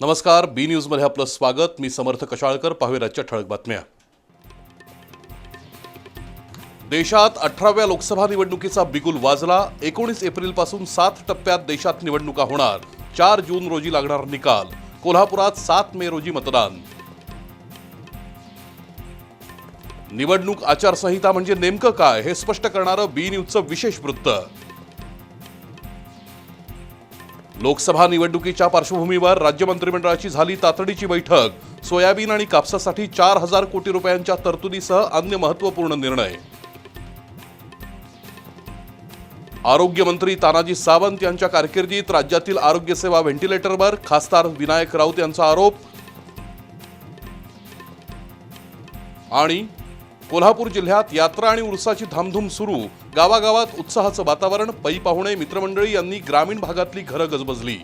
नमस्कार बी न्यूजमध्ये आपलं स्वागत. मी समर्थ कशाळकर पाहूया राज्याच्या ठळक बातम्या. देशात अठराव्या लोकसभा निवडणुकीचा बिगुल वाजला. एकोणीस एप्रिलपासून सात टप्प्यात देशात निवडणुका होणार. चार जून रोजी लागणार निकाल. कोल्हापुरात सात मे रोजी मतदान. निवडणूक आचारसंहिता म्हणजे नेमकं काय हे स्पष्ट करणारं बी न्यूजचं विशेष वृत्त. लोकसभा निवडणुकीच्या पार्श्वभूमीवर राज्य मंत्रिमंडळाची झाली तातडीची बैठक. सोयाबीन आणि कापसासाठी चार हजार कोटी रुपयांच्या तरतुदीसह अन्य महत्त्वपूर्ण निर्णय. आरोग्यमंत्री तानाजी सावंत यांच्या कारकिर्दीत राज्यातील आरोग्यसेवा व्हेंटिलेटरवर खासदार विनायक राऊत यांचा आरोप. आणि कोल्हापूर जिल्ह्यात यात्रा आणि उरसाची धामधूम सुरू. गावागावात उत्साहाचं वातावरण पै पाहुणे मित्रमंडळी यांनी ग्रामीण भागातली घरं गजबजली.